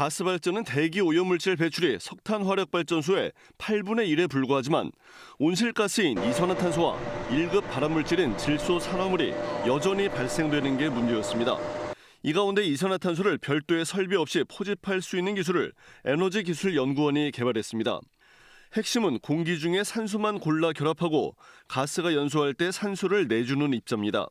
가스 발전은 대기 오염물질 배출이 석탄 화력 발전소의 8분의 1에 불과하지만 온실가스인 이산화탄소와 1급 발암물질인 질소 산화물이 여전히 발생되는 게 문제였습니다. 이 가운데 이산화탄소를 별도의 설비 없이 포집할 수 있는 기술을 에너지기술연구원이 개발했습니다. 핵심은 공기 중에 산소만 골라 결합하고 가스가 연소할 때 산소를 내주는 입자입니다.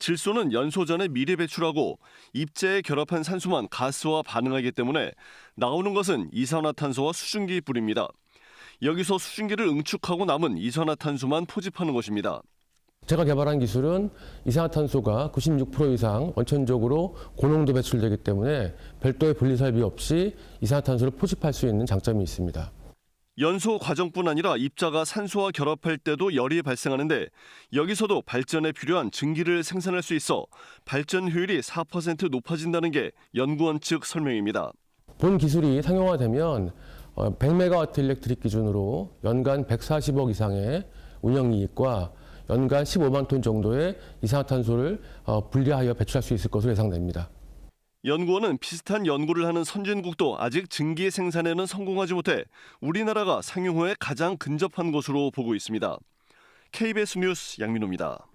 질소는 연소 전에 미리 배출하고 입자에 결합한 산소만 가스와 반응하기 때문에 나오는 것은 이산화탄소와 수증기 뿌립니다. 여기서 수증기를 응축하고 남은 이산화탄소만 포집하는 것입니다. 제가 개발한 기술은 이산화탄소가 96% 이상 원천적으로 고농도 배출되기 때문에 별도의 분리 설비 없이 이산화탄소를 포집할 수 있는 장점이 있습니다. 연소 과정뿐 아니라 입자가 산소와 결합할 때도 열이 발생하는데 여기서도 발전에 필요한 증기를 생산할 수 있어 발전 효율이 4% 높아진다는 게 연구원 측 설명입니다. 본 기술이 상용화되면 100메가와트 일렉트릭 기준으로 연간 140억 이상의 운영 이익과 연간 15만 톤 정도의 이산화탄소를 어, 분리하여 배출할 수 있을 것으로 예상됩니다. 연구원은 비슷한 연구를 하는 선진국도 아직 증기 생산에는 성공하지 못해 우리나라가 상용 후에 가장 근접한 것으로 보고 있습니다. KBS 뉴스 양민호입니다.